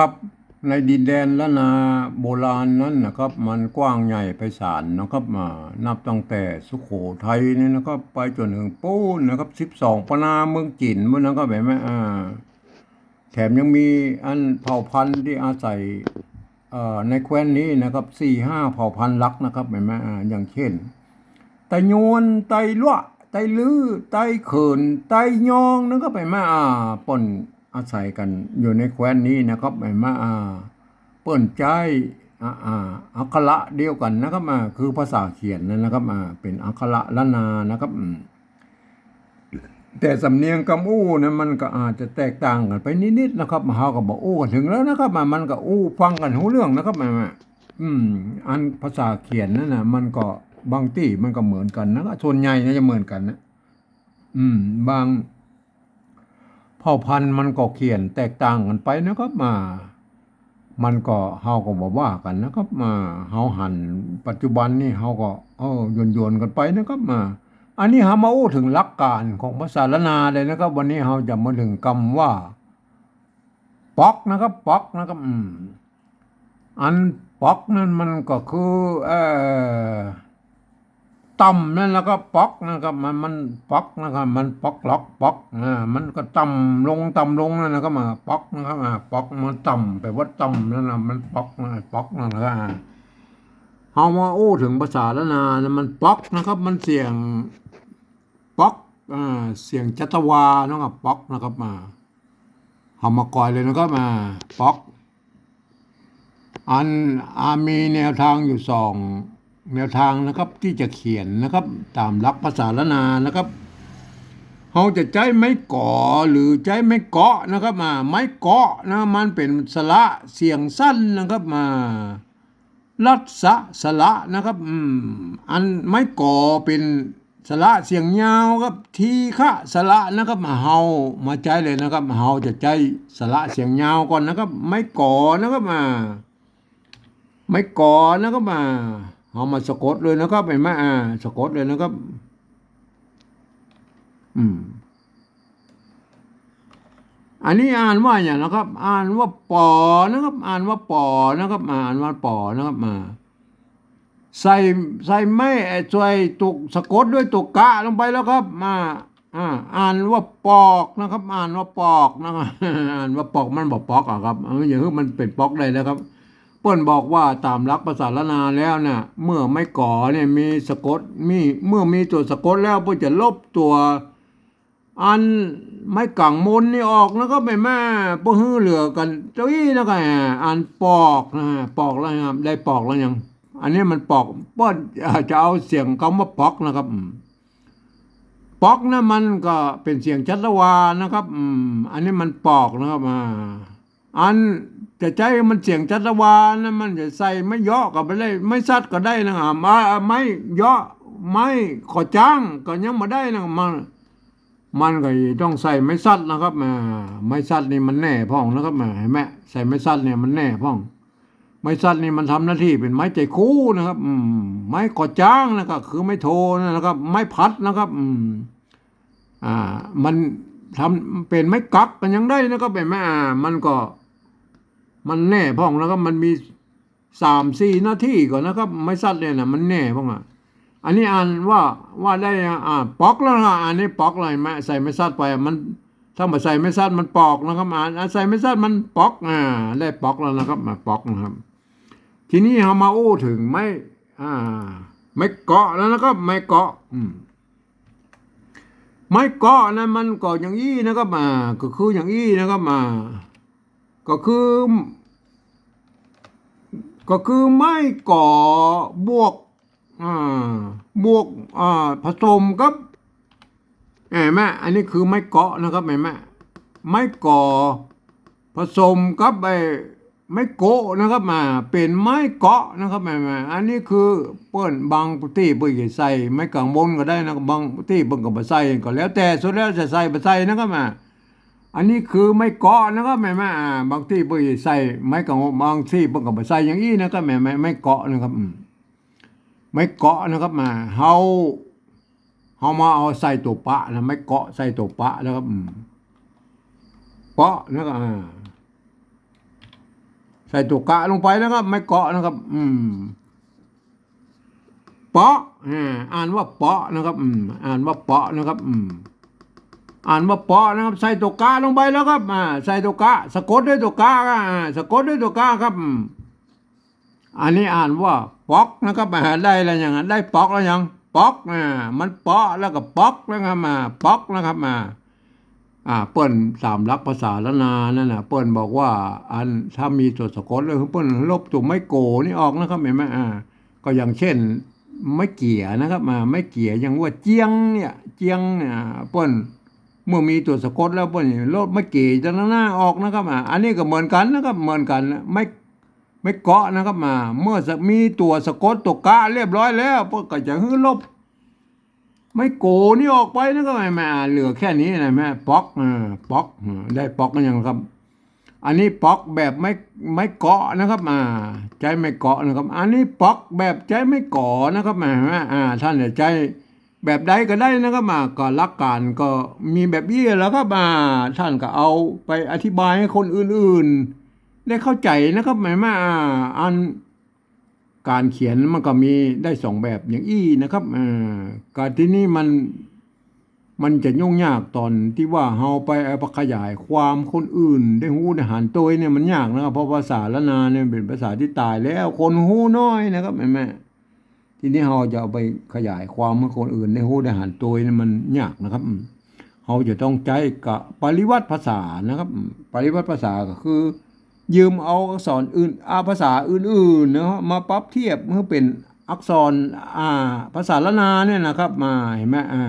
ครับในดินแดนละนาโบราณนั้นนะครับ มันกว้างใหญ่ไพศาลนะครับมานับตั้งแต่สุโขทัยนี่นะครับ ไปจนถึงปูนนะครับสิบสองปนาเมืองจีนมันนะครับแบบไหมอ่าแถมยังมีอันเผ่าพันธุ์ที่อาศัยเอ่อในแคว้นนี้นะครับสี่ห้าเผ่าพันธุ์ลักนะครับเห็นไหมอ่าอย่างเช่นไตโยนไตลั่วไตลือไตเขินไตยองนั่นก็ไปมาอ่าป่น อาศัยกันอยู่ในแคว้นนี้นะครับไปมาอ่าเปิ้นใจอ่าอ่าอักขระเดียวกันนะครับมาคือภาษาเขียนนั่นะครับมาเป็นอักขระละนานะครับแต่สำเนียงคำอู้นั้นมันก็อาจจะแตกต่างกันไปนิดๆนะครับมาเฮาก็บอกอู้กันถึงแล้วนะครับมามันก็อู้ฟังกันรู้เรื่องนะครับมามาอืม อันภาษาเขียนนั่นนะมันก็บางที่มันก็เหมือนกันนะส่วนใหญ่น่าจะเหมือนกันนะอืม บาง เผ่าพันธุ์มันก็เขียนแตกต่างกันไปนะครับมา มันก็เฮาก็บอกว่ากันนะครับมาเฮาหันปัจจุบันนี่เฮาก็เออโยนๆกันไปนะครับมา อันนี้เฮามาโอ้ถึงหลักการของภาษาละนาเลยนะครับ วันนี้เฮาจะมาถึงคำว่าป๊อกนะครับป๊อกนะครับอืมอันป๊อกนั่นมันก็คือเออ ต่ำนั่นแล้วก็ป๊อกนะครับมันมันป๊อกนะครับมันป๊อกล็อกป๊อกอ่ามันก็ต่ำลงต่ำลงนั่นนะครับมาป๊อกนะครับอ่าป๊อกมันต่ำไปลว่าต่ำนั่นนะมันป๊อกนะป๊อกนั่นนะครับอ่าเฮามาอู้ถึงภาษาละนานะมันป๊อกนะครับ มันเสียงป๊อกอ่าเสียงจัตวานะครับป๊อกนะครับมาเฮามากอยเลยนะครับมาป๊อก อันอามีแนวทางอยู่สอง แนวทางนะครับที่จะเขียนนะครับ ตามหลักภาษาละนานะครับเขาจะใจไม้ก่อหรือใจไม้เกาะนะครับมาไม้เกาะนะมันเป็นสระเสียงสั้นนะครับมาลัดสะสระนะครับอืมอันไม้ก่อเป็นสระเสียงยาวครับทีฆะสระนะครับมาเฮามาใจเลยนะครับเฮาจะใจสระเสียงยาวก่อนนะครับ ไม้ก่อนะครับมา ไม่ก่อนนะครับมา เอามาสะกดเลยนะครับเห็นไหมอ่าสะกดเลยนะครับ อืม อันนี้อ่านว่าอย่างนะครับ อ่านว่าปอนะครับ อ่านว่าปอนะครับอ่านว่าปอนะครับมาใส่ใส่ไม่ไอ้ช่วยตุกสะกดด้วยตุกกะลงไปแล้วครับ มาอ่าอ่านว่าปอกนะครับ อ่านว่าปอกนะครับอ่านว่าปอกมันบอกปอกอะครับเอออย่างนี้มันเป็นปอกได้แล้วครับ ปิ้นบอกว่าตามหลักภาษาละนาแล้วเนี่ยเมื่อไม่ก่อเนี่ยมีสะกดมีเมื่อมีตัวสะกดแล้วเพื่อจะลบตัว อันไม่กังมนนี่ออกแล้วก็ไปแม่เพื่อฮื้อเหลือกันเจ้าอี้นะก็อันปอกนะปอกแล้วครับได้ปอกแล้วยัง อันนี้มันปอกเปิ้นจะเอาเสียงคำว่าปอกนะครับปอกนะมันก็เป็นเสียงชัตวานะครับอันนี้มันปอกนะครับอ่าอัน จะใจมันเสียงจัตวานะมันจะใส่ไม่ย่อก็ไปเลยไม่ซัดก็ได้นะครับมาไม่ย่อไม่ขอจ้างก็ยังมาได้นะมันมันก็ต้องใส่ไม่ซัดนะครับมาไม่ซัดนี่มันแน่พ่องนะครับมาเห็นไหมใส่ไม่ซัดเนี่ยมันแน่พ่อง ไม่ซัดนี่มันทำหน้าที่เป็นไม้ใจคู่นะครับอืมไม้ขอจ้างนะครับคือไม่โทนะครับ ไม้พัดนะครับ อืมอ่า มันทำเป็นไม้กักกันยังได้นะครับเป็นไหมอ่ามันก็ มันแน่พ่องแล้วก็มันมีสามสี่นาทีก่อนนะครับ ไม่ซัดเลยนะมันแน่พ่องอะอันนี้อ่านว่าว่าได้อ่าปอกแล้วนะอันนี้ปอกอะไรไหมใส่ไม่ซัดไปมันถ้ามาใส่ไม่ซัดมันปอกนะครับอ่านใส่ไม่ซัดมันปอกอ่าได้ปอกแล้วนะครับมาปอกนะครับ ทีนี้เรามาโอ้ถึงไม่อ่า ไม่เกาะแล้วนะครับไม่เกาะ อืมไม่เกาะนะมันก็อย่างอี้นะครับมาก็คืออย่างอี้นะครับมาก็คือ ก็คือไม่ก่อบวกอ่าบวกอ่าผสมกับเห็นไหมอันนี้คือไม่เกาะนะครับเห็นไหมไม่ก่อผสมกับไอ้ไม่โกะนะครับมาเป็นไม้เกาะนะครับแม่แม่อันนี้คือเปิ้นบางที่เปิ้นจะใส่ไม้กังบนก็ได้นะบางที่เปิ้นก็บ่ใส่ก็แล้วแต่สุดแล้วจะใส่บ่ใส่นะครับมา อันนี้คือไม่กาะนะครับแม่แม่บางที่เปิ้นสิใส่ไม้กางบางที่เปิ้นก็บ่ใส่อย่างนี้นะครับแม่แม่ไม่เกาะนะครับไม่เกาะนะครับมาเฮาเฮามาเอาใส่ตัวปะนะไม่เกาะใส่ตัวปะนะครับเปาะนะครับใส่ตัวกะลงไปนะครับ ไม่เกาะนะครับ อืมเปาะอ่าอ่านว่าเปาะนะครับ อืม อ่านว่าเปาะนะครับ อืม อ่านว่าปาะนะครับ ใส่ตัวกะลงไปแล้วครับอ่าใส่ตัวกะสะกดด้วยตัวกะอ่าสะกดด้วยตัวกะครับ อันนี้อ่านว่าปอกนะครับอ่าได้อะไรอย่างนั้นได้ปอกแล้วยังปอกอ่ามันปาะแล้วก็ปอกแล้วครับมาปอกนะครับมาอ่าเปิ้นสามลักษณ์ภาษาละนานั่นนะเปิ้นบอกว่า อันถ้ามีตัวสะกดแล้วเปิ้นลบตัวไม่โกนี่ออกนะครับเห็นไหมอ่า ก็อย่างเช่น ไม่เกี่ยนะครับมาไม่เกี่ยอย่างว่าเจียงเนี่ย เจียงเนี่ยเปิ้น เมื่อมีตัวสะกดแล้วเปิ้นลบไม่เกี่จากหน้าออกนะครับอ่าอันนี้ก็เหมือนกันนะครับเหมือนกันไม่ไม่เกาะนะครับมา เมื่อมีตัวสะกดตัวกะเรียบร้อยแล้วเปิ้นก็จะฮื้อลบ ไม่โกนี่ออกไปนะก็ไม่แม่เหลือแค่นี้นะแม่ป๊อกเออป๊อกได้ป๊อกกันยังครับ อันนี้ป๊อกแบบไม่ไม่เกาะนะครับอ่าใจไม่เกาะนะครับ อันนี้ป๊อกแบบใจไม่ก่อนะครับแม่แม่อ่าท่านเนี่ยใจ แบบใดก็ได้นะครับมาก็รักการก็มีแบบนี้แล้วครับมาท่านก็เอาไปอธิบายให้คนอื่นๆ ได้เข้าใจนะครับแม่แม่อ่าอันการเขียนมันก็มีได้สองแบบอย่างอี้นะครับอ่าการที่นี่มันมันจะยุ่งยากตอนที่ว่าเฮาไปเอาไปขยายความคนอื่น ได้ฮู้ได้หันตัวเนี่ยมันยากนะครับเพราะภาษาละนาเนี่ยเป็นภาษาที่ตายแล้วคนฮู้น้อยนะครับแม่แม่ ทีนี้เฮาจะเอาไปขยายความให้คนอื่นได้ฮู้ได้หันตัวนี่มันยากนะครับเฮาจะต้องใจกับปริวัติภาษานะครับ ปริวัติภาษาก็คือ ยืมเอาอักษรอื่นอาภาษาอื่นๆเนาะมาปรับเทียบเพื่อเป็นอักษรอ่าภาษาละนาเนี่ยนะครับ มาเห็นไหมอ่า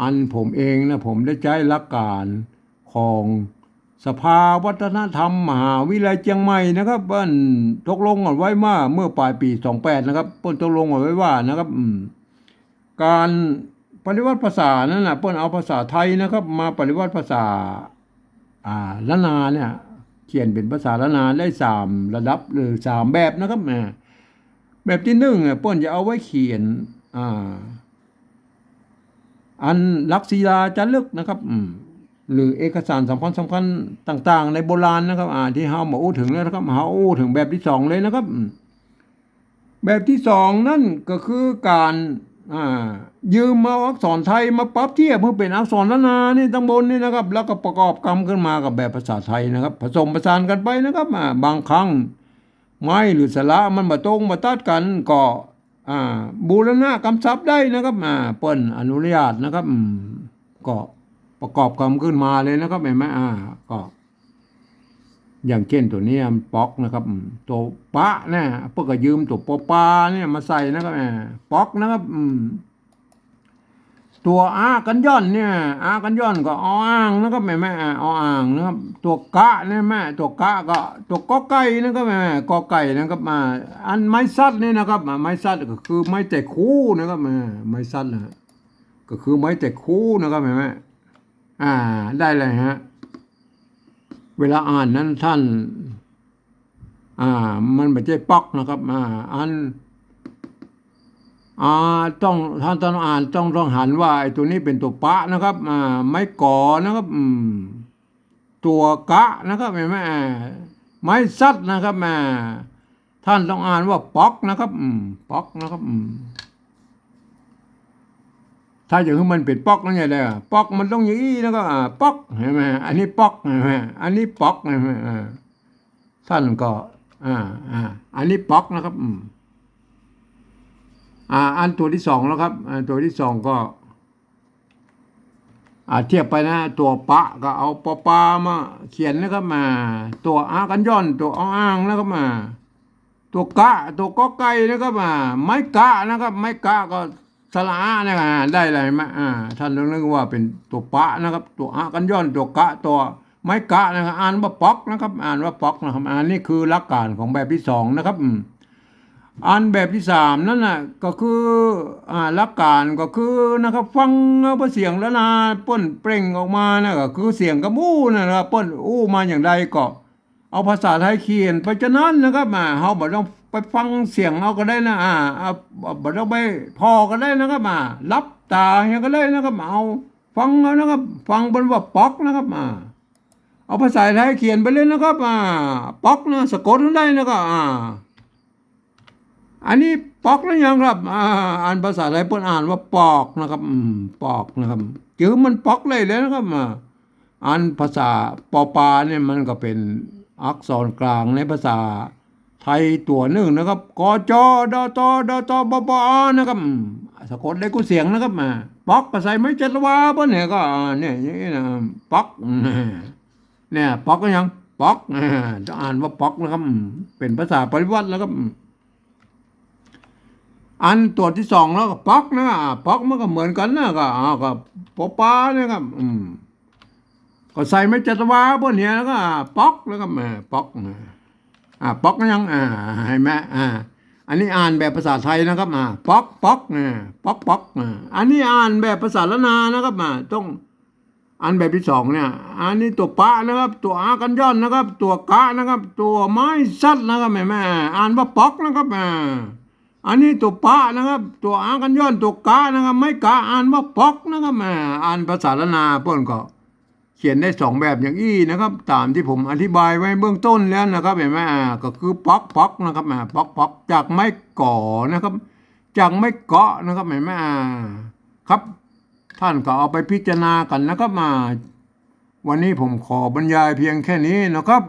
อันผมเองนะผมได้ใช้หลักการของ สภาวัฒนธรรมมหาวิทยาลัยเชียงใหม่นะครับเปิ้นตกลงกันไว้มาเมื่อปลายปี 28 นะครับเปิ้นตกลงกันไว้ว่านะครับการปฏิวัติภาษานั่นนะเปิ้นเอาภาษาไทยนะครับ มาปฏิวัติภาษาอ่าละนาเนี่ยเขียนเป็นภาษาละนาได้สามระดับหรือสามแบบนะครับแหม่แบบที่หนึ่งอะเปิ้นจะเอาไว้เขียนอ่าอันลักษีลาจารึกนะครับอืม หรือเอกสารสำคัญสำคัญต่าง ๆ ในโบราณนะครับ อ่าที่เฮามาอู้ถึงแล้วนะครับเฮาอู้ถึงแบบที่สองเลยนะครับ แบบที่สองนั่นก็คือการอ่ายืมมาอักษรไทยมาปรับเทียบเพื่อเป็นอักษรละนานี่ตั้งบนนี่นะครับ แล้วก็ประกอบกรรมขึ้นมากับแบบภาษาไทยนะครับ ผสมผสานกันไปนะครับอ่าบางครั้งไม้หรือสระมันมาตรงมาตัดกันก็บูรณะกำซับได้นะครับเปิ้นอนุญาตนะครับก็ ประกอบกรรมขึ้นมาเลยนะครับเห็นไหมอ่าก็ อย่างเช่นตัวนี้มันป๊อกนะครับ ตัวปะเนี่ยเพื่อก็ยืมตัวปอปลาเนี่ยมาใส่นะครับอ่ป๊อกนะครับอืมตัวอากันย่อนเนี่ยอากันย่อนก็ออ่างนะครับแม่แม่ออ่างนะครับ ตัวกะเนี่ยแม่ตัวกะก็ตัวกอไก่นะครับแม่แม่กอไก่นะครับมาอันไม้ซัดนี่นะครับไม้ซัดก็คือไม้แต่คู่นะครับแม่ไม้ซัดนะก็คือไม้แต่คู่นะครับแม่แม่ อ่า ได้เลยฮะ เวลาอ่านนั้นท่าน อ่า มันไม่ใช่ป๊อกนะครับ อ่าอันอ่าต้องท่านต้องอ่านต้องต้องหันว่าไอ้ตัวนี้เป็นตัวปะนะครับอ่าไม้ก่อนะครับอืมตัวกะนะครับเห็นไหมอ่าไม้ซัดนะครับอ่าท่านต้องอ่านว่าป๊อกนะครับ อืมป๊อกนะครับ อืม ถ้าอย่างที่มันเป็นป๊อกนั่นไงเลยอะป๊อกมันต้องอย่างนี้แล้วก็ป๊อกเห็นไหมอันนี้ป๊อกเห็นไหมอันนี้ป๊อกเห็นไหมอ่าท่านก็ อ่าอ่าอันนี้ป๊อกนะครับอืมอ่า อันตัวที่สองแล้วครับอันตัวที่สองก็อ่าเทียบไปนะ ตัวปะก็เอาปอปามาเขียนนะครับมา ตัวอากันย่อน ตัวอ้างนะครับมา ตัวกะ ตัวกอไก่นะครับมา ไม้กะนะครับ ไม้กะก็ สละอานะครับได้เลยไหมอ่าท่านต้องนึกว่าเป็นตัวปะนะครับ ตัวอากันย่อนตัวกะตัวไม้กะนะครับอ่านว่าป๊อกนะครับ อ่านว่าป๊อกนะครับอันนี้คือหลักการของแบบที่สองนะครับอันแบบที่สามนั่นน่ะก็คืออ่าหลักการก็คือนะครับฟังเอาเสียงแล้วนะเป้นเปล่งออกมานะก็คือเสียงกระมู้นะครับเป้นอู้มาอย่างใดก็ เอาภาษาไทยเขียนไปจะนั้นนะครับอ่าเฮาบ่ต้องไปฟังเสียงเอาก็ได้นะอ่าเอาบ่ต้องไปพอก็ได้นะครับอ่ารับตาอย่างก็ได้นะครับเอาฟังเอานะครับ ฟังบนว่าป๊อกนะครับอ่าเอาภาษาไทยเขียนไปเลยนะครับอ่าป๊อกนะสะกดได้นะครับอ่าอันนี้ปอกแล้วยังครับอ่าอ่านภาษาไทยเพิ่นอ่านว่าปอกนะครับอืมปอกนะครับจือมันปอกเลยเลยนะครับอ่าอ่านภาษาปอปาเนี่ยมันก็เป็น อักษรกลางในภาษา ไทยตัวหนึ่งนะครับกจดตดตบปอนะครับสะกดได้กูเสียงนะครับมาป๊อกก็ใส่ไม้เจ็ดวาเพิ่นเนี่ยก็เนี่ยนี้นะป๊อกเนี่ยป๊อกก็ยังป๊อกจะอ่านว่าป๊อกนะครับ เป็นภาษาปริวัติแล้วครับอันตัวที่สองแล้วก็ป๊อกนะป๊อกมันก็เหมือนกันนะก็อ่าก็ปอปลาเนี่ยครับ อืม ก็ใส่ไม่จัตวาพวกเนี้ยแล้วก็ป๊อกแล้วก็ม่ป๊อกอ่าป๊อกยังอ่าเห็นไหมอ่าอันนี้อ่านแบบภาษาไทยนะครับอ่าป๊อกป๊อกอ่าป๊อกป๊อกอ่าอันนี้อ่านแบบภาษาละนานะครับอ่าต้องอันแบบที่สองเนี่ย อันนี้ตัวปะนะครับ ตัวอากันย่อนนะครับ ตัวกะนะครับ ตัวไม้สัตว์นะครับแม่แม่อ่านว่าป๊อกนะครับอ่อันนี้ตัวปะนะครับ ตัวอ่ากันย้อนตัวกะนะครับ ไม่กะอ่านว่าปอกนะครับแหมอ่านภาษาละนาเพิ่นก็ เขียนได้สองแบบอย่างอี้นะครับ ตามที่ผมอธิบายไว้เบื้องต้นแล้วนะครับเห็นไหมอ่าก็คือปอกปอกนะครับอ่าปอกปอกจากไม้ก่อนะครับ จากไม้เกาะนะครับเห็นไหมอ่าครับ ท่านก็เอาไปพิจารณากันนะครับมา วันนี้ผมขอบรรยายเพียงแค่นี้นะครับ